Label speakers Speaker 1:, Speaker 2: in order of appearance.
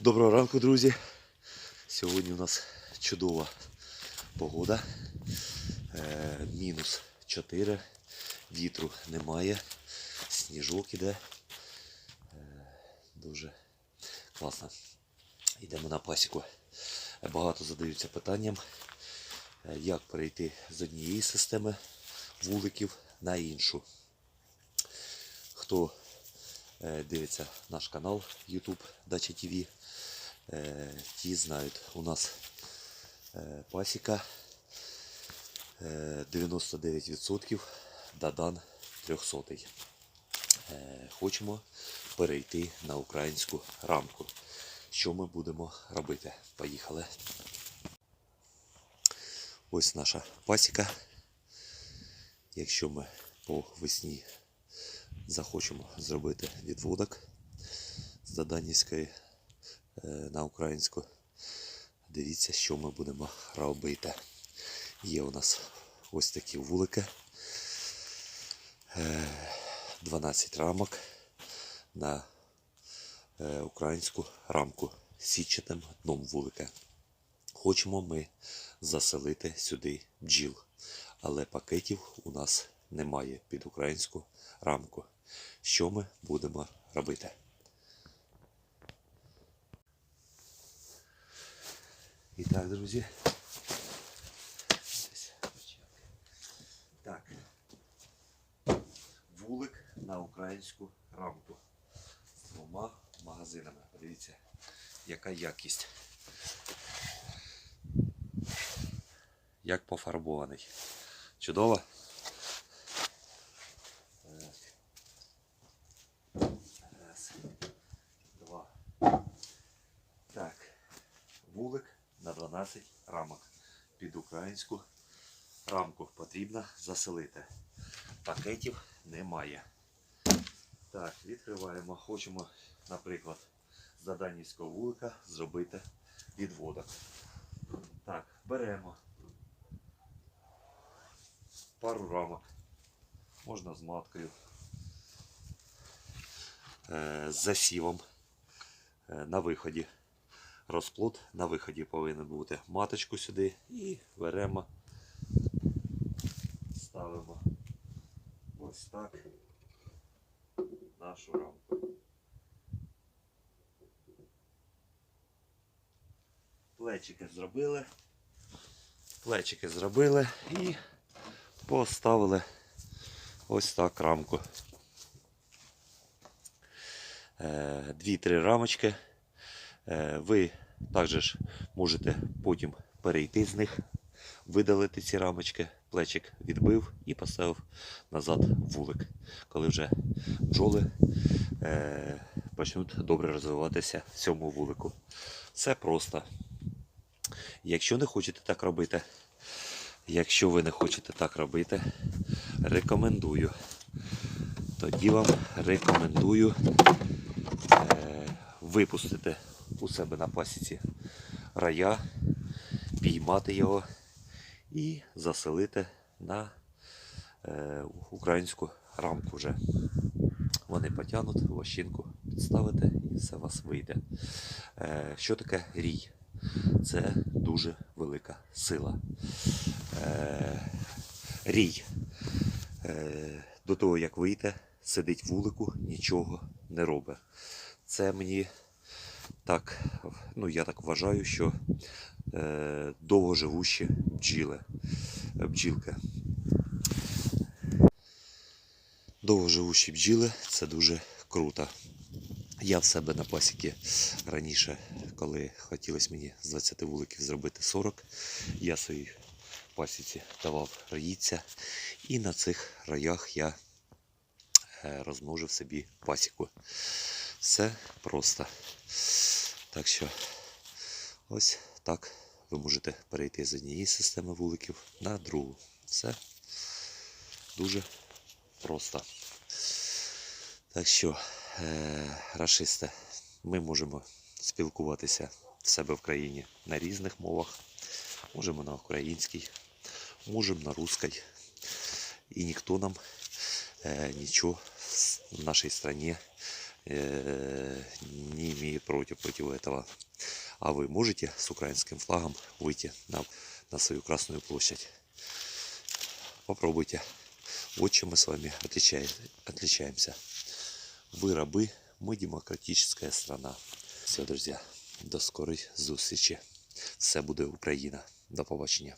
Speaker 1: Доброго ранку, друзі. Сьогодні у нас чудова погода. Е, мінус 4, вітру немає, сніжок іде. Е, дуже класно. Йдемо на пасіку. Багато задаються питанням, е, як перейти з однієї системи вуликів на іншу. Хто дивиться наш канал YouTube Дача ТВ, е, ті знають, у нас е, пасіка е, 99% Дадан 300. Е, Хочемо перейти на українську рамку. Що ми будемо робити? Поїхали. Ось наша пасіка. Якщо ми по весні захочемо зробити відводок з Даданівської е, на українську, дивіться, що ми будемо робити. Є у нас ось такі вулики. Е, 12 рамок на е, українську рамку з сітчатим дном вулика. Хочемо ми заселити сюди бджіл, але пакетів у нас немає під українську рамку. Що ми будемо робити? І так, друзі. Так. Вулик на українську рамку. З двома магазинами. Подивіться, яка якість. Як пофарбований. Чудово? Так. Раз. Два. Так. Вулик на 12 рамок. Під українську рамку потрібно заселити. Пакетів немає. Так, відкриваємо. Хочемо, наприклад, з Заданівського вулика зробити відводок. Так, беремо пару рамок. Можна з маткою. Е, з засівом е, на виході. Розплод на виході повинен бути. Маточку сюди і беремо, ставимо ось так нашу рамку. Плечики зробили. Плечики зробили і поставили ось так рамку. Е, Дві-три рамочки. Е, Ви також можете потім перейти з них, видалити ці рамочки, плечик відбив і поставив назад вулик, коли вже бджоли е, почнуть добре розвиватися в цьому вулику. Все просто. Якщо не хочете так робити, якщо ви не хочете так робити, рекомендую. Тоді вам рекомендую е, випустити у себе на пасіці рая, піймати його і заселити на е, українську рамку вже. Вони потягнуть вощинку, підставите і все у вас вийде. Е, що таке рій? Це дуже велика сила. Е, рій. Е, до того, як вийде, сидить вулику, нічого не робить. Це мені так, ну я так вважаю, що е, довгоживущі бджіли, бджілки. Довгоживущі бджіли це дуже круто. Я в себе на пасіки раніше, коли хотілося мені з 20 вуликів зробити 40, я своїй пасіці давав раїця, і на цих раях я розмножив собі пасіку. Все просто. Так що ось так ви можете перейти з однієї системи вуликів на другу. Все дуже просто. Так що, е, рашисти, ми можемо спілкуватися в себе в країні на різних мовах. Можемо на українській, можемо на русской. І ніхто нам е, нічого в нашій страні е, не имеет против, против этого. А вы можете с украинским флагом выйти на, на свою Красную площадь? Попробуйте. Вот чем мы с вами отличаем- отличаемся. Вы рабы, мы демократическая страна. Все, друзі, до скорої зустрічі. Все буде Україна. До побачення.